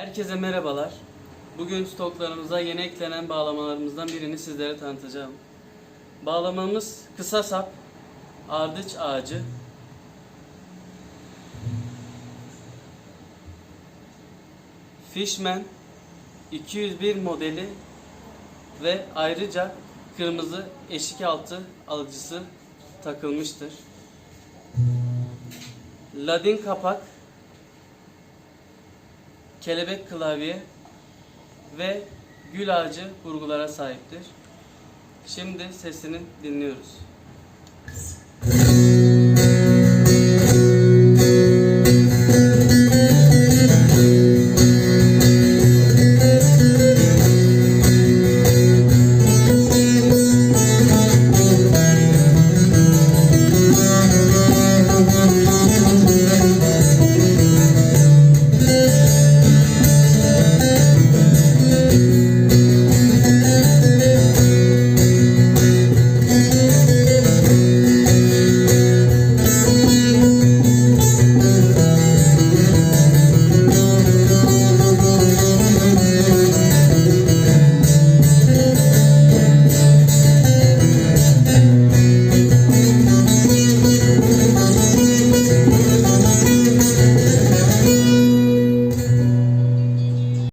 Herkese merhabalar. Bugün stoklarımıza yeni eklenen bağlamalarımızdan birini sizlere tanıtacağım. Bağlamamız kısa sap, ardıç ağacı. Fishman 201 modeli ve ayrıca kırmızı eşik altı alıcısı takılmıştır. Ladin kapak, kelebek klavye ve gül ağacı vurgulara sahiptir. Şimdi sesini dinliyoruz.